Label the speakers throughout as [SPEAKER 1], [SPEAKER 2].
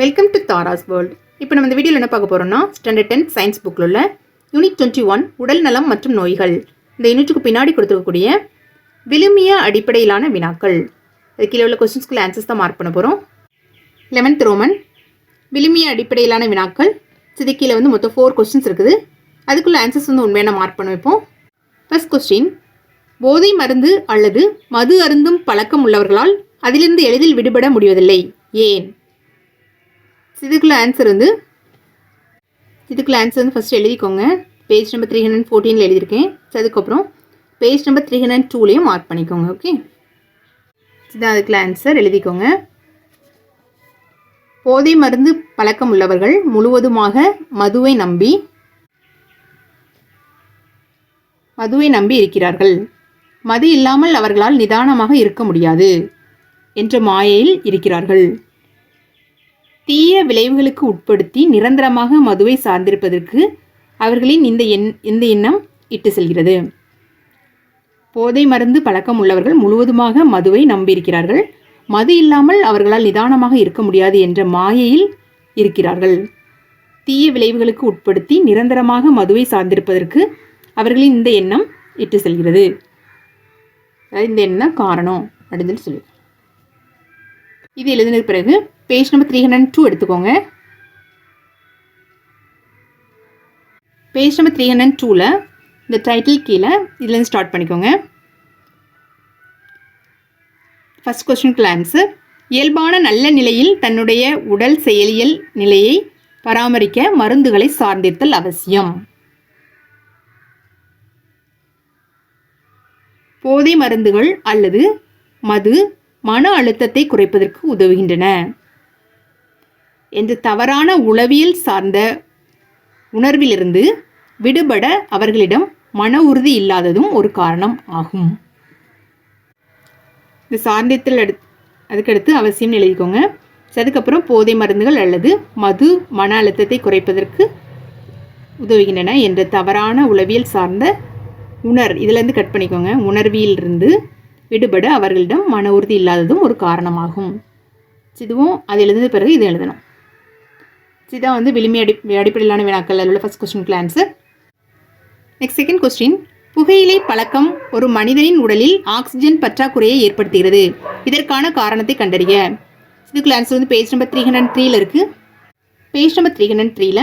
[SPEAKER 1] Welcome to Tara's world இப்போ நம்ம இந்த வீடியோவில் என்ன பார்க்க போகிறோம்னா ஸ்டாண்டர்ட் டென்த் சயின்ஸ் புக்கில் உள்ள யூனிட் டுவெண்ட்டி ஒன் உடல் நலம் மற்றும் நோய்கள். இந்த யூனிட்டுக்கு பின்னாடி கொடுத்துருக்கக்கூடிய விழுமிய அடிப்படையிலான வினாக்கள். அது கீழே உள்ள கொஸ்டின்ஸ்க்குள்ள ஆன்சர்ஸ் தான் மார்க் பண்ண போகிறோம் லெவன்த் ரோமன் விழுமிய அடிப்படையிலான வினாக்கள். இது கீழே வந்து மொத்தம் ஃபோர் கொஸ்டின்ஸ் இருக்குது. அதுக்குள்ள ஆன்சர்ஸ் வந்து உண்மையான மார்க் பண்ண வைப்போம். ஃபஸ்ட் கொஸ்டின் போதை மருந்து அல்லது மது அருந்தும் பழக்கம் உள்ளவர்களால் அதிலிருந்து எளிதில் விடுபட முடிவதில்லை. ஏன்? இதுக்குள்ள ஆன்சர் வந்து இதுக்குள்ள ஆன்சர் வந்து ஃபஸ்ட்டு எழுதிக்கோங்க. பேஜ் நம்பர் த்ரீ ஹண்ட்ரட் ஃபோர்டீனில் எழுதியிருக்கேன். ஸோ அதுக்கப்புறம் பேஜ் நம்பர் த்ரீ ஹண்ட்ரட் டூலேயும் மார்க் பண்ணிக்கோங்க ஓகே இதுதான் அதுக்குள்ள ஆன்சர் எழுதிக்கோங்க. போதை மருந்து பழக்கம் உள்ளவர்கள் முழுவதுமாக மதுவை நம்பி மதுவை நம்பி இருக்கிறார்கள். மது இல்லாமல் அவர்களால் நிதானமாக இருக்க முடியாது என்ற மாயையில் இருக்கிறார்கள். தீய விளைவுகளுக்கு உட்படுத்தி நிரந்தரமாக மதுவை சார்ந்திருப்பதற்கு அவர்களின் இந்த எண் இந்த எண்ணம் இட்டு செல்கிறது. போதை மருந்து பழக்கம் உள்ளவர்கள் முழுவதுமாக மதுவை நம்பியிருக்கிறார்கள். மது இல்லாமல் அவர்களால் நிதானமாக இருக்க முடியாது என்ற மாயையில் இருக்கிறார்கள். தீய விளைவுகளுக்கு உட்படுத்தி நிரந்தரமாக மதுவை சார்ந்திருப்பதற்கு அவர்களின் இந்த எண்ணம் இட்டு செல்கிறது. அதாவது இந்த எண்ணம் காரணம் அப்படின்னு சொல்லி. இது எழுதின பிறகு page number three hundred two எடுத்துக்கோங்க. பேஜ் நம்பர் த்ரீ ஹண்ட்ரட் டூவில் இந்த டைட்டில் கீழே இதுலேருந்து ஸ்டார்ட் பண்ணிக்கோங்க. ஃபஸ்ட் கொஸ்டினுக்கு ஆன்சர் இயல்பான நல்ல நிலையில் தன்னுடைய உடல் செயலியல் நிலையை பராமரிக்க மருந்துகளை சார்ந்திருத்தல் அவசியம். போதை மருந்துகள் அல்லது மது மன அழுத்தத்தை குறைப்பதற்கு உதவுகின்றன. என்று தவறான உளவியல் சார்ந்த உணர்விலிருந்து விடுபட அவர்களிடம் மன உறுதி இல்லாததும் ஒரு காரணம் ஆகும். இந்த சார்ந்தியத்தில் எடு அதுக்கடுத்து அவசியம் எழுதிக்கோங்க. அதுக்கப்புறம் போதை மருந்துகள் அல்லது மது மன அழுத்தத்தை குறைப்பதற்கு உதவுகின்றன என்ற தவறான உளவியல் சார்ந்த உணர் இதுலேருந்து கட் பண்ணிக்கோங்க. உணர்வியிலிருந்து விடுபட அவர்களிடம் மன உறுதி இல்லாததும் ஒரு காரணமாகும். இதுவும் அது எழுதின பிறகு இது எழுதணும். இதுதான் வந்து விளிம்பி அடி அடிப்படையிலான வினாக்கள். அதில் உள்ள ஃபஸ்ட் கொஸ்டினுக்கு ஆன்சர் நெக்ஸ்ட் செகண்ட் கொஸ்டின் புகையிலை பழக்கம் ஒரு மனிதனின் உடலில் ஆக்சிஜன் பற்றாக்குறையை ஏற்படுத்துகிறது. இதற்கான காரணத்தை கண்டறிய. இதுக்குள்ள ஆன்சர் வந்து பேஜ் நம்பர் த்ரீ ஹண்ட்ரட் த்ரீல இருக்குது பேஜ் நம்பர் த்ரீ ஹண்ட்ரட் த்ரீல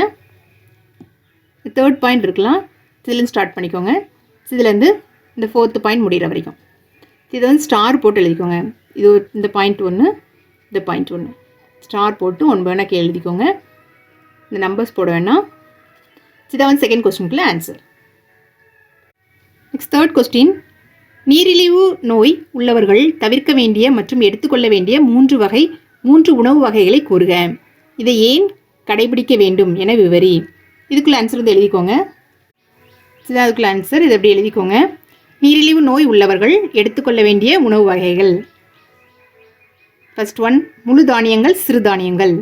[SPEAKER 1] தேர்ட் பாயிண்ட் இருக்கலாம். இதுலேருந்து ஸ்டார்ட் பண்ணிக்கோங்க. இதுலேருந்து இந்த ஃபோர்த்து பாயிண்ட் முடிகிற வரைக்கும். இது வந்து ஸ்டார் போட்டு எழுதிக்கோங்க. இது ஒரு- இந்த பாயிண்ட் ஒன்று இந்த பாயிண்ட் ஒன்று ஸ்டார் போட்டு ஒன்று எழுதிக்கோங்க. இந்த நம்பர்ஸ் போட வேணாம். இதான் வந்து செகண்ட் கொஸ்டினுக்குள்ள ஆன்சர் நெக்ஸ்ட் தேர்ட் கொஸ்டின் நீரிழிவு நோய் உள்ளவர்கள் தவிர்க்க வேண்டிய மற்றும் எடுத்துக்கொள்ள வேண்டிய மூன்று வகை மூன்று உணவு வகைகளை கூறுக. இதை ஏன் கடைபிடிக்க வேண்டும் என விவரி. இதுக்குள்ள ஆன்சர் வந்து எழுதிக்கோங்க. இதுதான் அதுக்குள்ள ஆன்சர் இதை எப்படி எழுதிக்கோங்க. நீரிழிவு நோய் உள்ளவர்கள் எடுத்துக்கொள்ள வேண்டிய உணவு வகைகள். ஃபஸ்ட் ஒன் முழு தானியங்கள் சிறுதானியங்கள்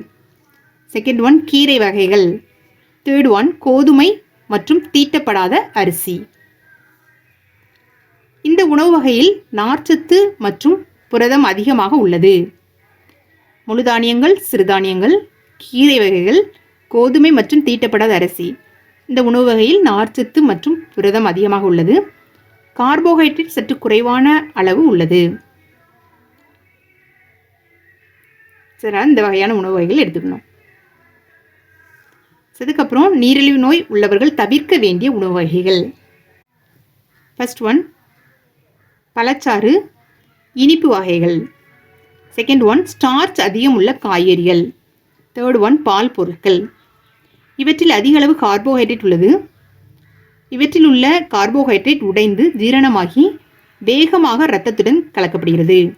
[SPEAKER 1] செகண்ட் ஒன் கீரை வகைகள். தேர்ட் ஒன் கோதுமை மற்றும் தீட்டப்படாத அரிசி. இந்த உணவு வகையில் நார்ச்சத்து மற்றும் புரதம் அதிகமாக உள்ளது. முழுதானியங்கள் சிறுதானியங்கள் கீரை வகைகள் கோதுமை மற்றும் தீட்டப்படாத அரிசி. இந்த உணவு வகையில் நார்ச்சத்து மற்றும் புரதம் அதிகமாக உள்ளது. கார்போஹைட்ரேட் சற்று குறைவான அளவு உள்ளது. சரி இந்த வகையான உணவு வகைகள் எடுத்துக்கணும். அதுக்கப்புறம் நீரிழிவு நோய் உள்ளவர்கள் தவிர்க்க வேண்டிய உணவு வகைகள். ஃபர்ஸ்ட் ஒன் பழச்சாறு இனிப்பு வகைகள். செகண்ட் ஒன் ஸ்டார்ச் அதிகம் உள்ள காய்கறிகள். தேர்ட் ஒன் பால் பொருட்கள். இவற்றில் அதிக அளவு கார்போஹைட்ரேட் உள்ளது. இவற்றில் உள்ள கார்போஹைட்ரேட் உடைந்து ஜீரணமாகி வேகமாக இரத்தத்துடன் கலக்கப்படுகிறது.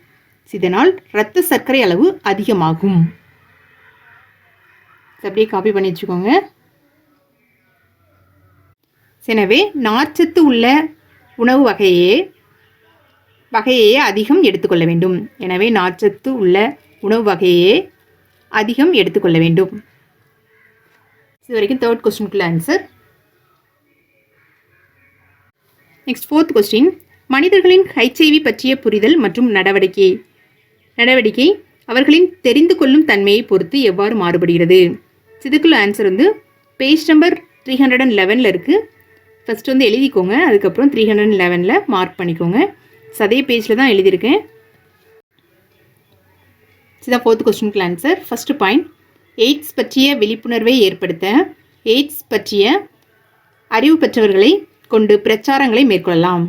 [SPEAKER 1] இதனால் இரத்த சர்க்கரை அளவு அதிகமாகும். அப்படியே காப்பி பண்ணி வச்சுக்கோங்க. எனவே நார்ச்சத்து உள்ள உணவு வகையே வகையே அதிகம் எடுத்துக்கொள்ள வேண்டும். எனவே நார்ச்சத்து உள்ள உணவு வகையே அதிகம் எடுத்துக்கொள்ள வேண்டும். இது வரைக்கும் தேர்ட் கொஸ்டினுக்குள்ள ஆன்சர் நெக்ஸ்ட் ஃபோர்த் கொஸ்டின் மனிதர்களின் ஹைச்ஐவி பற்றிய புரிதல் மற்றும் நடவடிக்கை நடவடிக்கை அவர்களின் தெரிந்து கொள்ளும் தன்மையை பொறுத்து எவ்வாறு மாறுபடுகிறது? இதுக்குள்ள ஆன்சர் வந்து page number three hundred and லெவனில் இருக்குது ஃபஸ்ட்டு வந்து எழுதிக்கோங்க அதுக்கப்புறம் த்ரீ ஹண்ட்ரட் அண்ட் லெவனில் மார்க் பண்ணிக்கோங்க. So, அதே பேஜில் தான் எழுதியிருக்கேன். இதுதான் ஃபோர்த் கொஸ்டினுக்கு ஆன்சர் ஃபஸ்ட்டு பாயிண்ட் எய்ட்ஸ் பற்றிய விழிப்புணர்வை ஏற்படுத்த எய்ட்ஸ் பற்றிய அறிவு பெற்றவர்களை கொண்டு பிரச்சாரங்களை மேற்கொள்ளலாம்.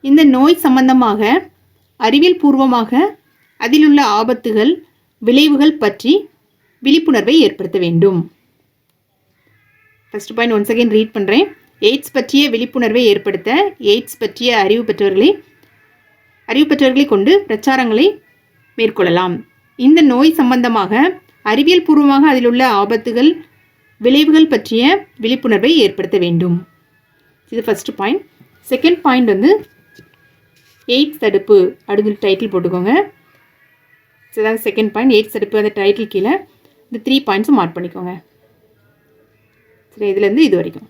[SPEAKER 1] இந்த நோய் சம்பந்தமாக அறிவியல் பூர்வமாக அதிலுள்ள ஆபத்துகள் விளைவுகள் பற்றி விழிப்புணர்வை ஏற்படுத்த வேண்டும். First point once again read பண்ணுறேன் எய்ட்ஸ் பற்றிய விழிப்புணர்வை ஏற்படுத்த எய்ட்ஸ் பற்றிய அறிவு பெற்றவர்களை அறிவு பெற்றவர்களை கொண்டு பிரச்சாரங்களை மேற்கொள்ளலாம். இந்த நோய் சம்பந்தமாக அறிவியல் பூர்வமாக அதில் உள்ள ஆபத்துகள் விளைவுகள் பற்றிய விழிப்புணர்வை ஏற்படுத்த வேண்டும். இது ஃபஸ்ட்டு பாயிண்ட் செகண்ட் பாயிண்ட் வந்து எய்ட்ஸ் தடுப்பு அப்படின்னு டைட்டில் போட்டுக்கோங்க. இதுதான் செகண்ட் பாயிண்ட் எய்ட்ஸ் தடுப்பு அந்த டைட்டில் கீழே. இந்த த்ரீ பாயிண்ட்ஸும் மார்க் பண்ணிக்கோங்க. சரி இதுலேருந்து இது வரைக்கும்.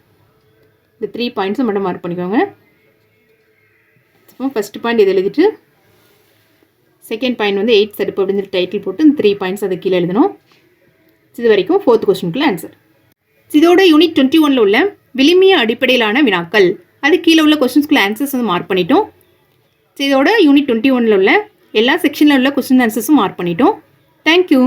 [SPEAKER 1] இந்த த்ரீ பாயிண்ட்ஸும் மட்டும் மார்க் பண்ணிக்கோங்க. இப்போ ஃபஸ்ட்டு பாயிண்ட் இது எழுதிட்டு செகண்ட் பாயிண்ட் வந்து எயிட் சடுப்பு அப்படின்னு டைட்டில் போட்டு இந்த த்ரீ பாயிண்ட்ஸ் அது கீழே எழுதணும். இது வரைக்கும் ஃபோர்த் கொஸ்டினுக்குள்ள ஆன்சர் இதோட யூனிட் டுவெண்ட்டி ஒனில் உள்ள விளிமிய அடிப்படையிலான வினாக்கள். அது கீழே உள்ள கொஸ்டின்ஸ்க்குள்ள ஆன்சர்ஸ் வந்து மார்க் பண்ணிட்டோம். இதோட யூனிட் டுவெண்ட்டி ஒனில் உள்ள எல்லா செக்ஷனில் உள்ள கொஸ்டின் ஆன்சர்ஸும் மார்க் பண்ணிட்டோம். Thank you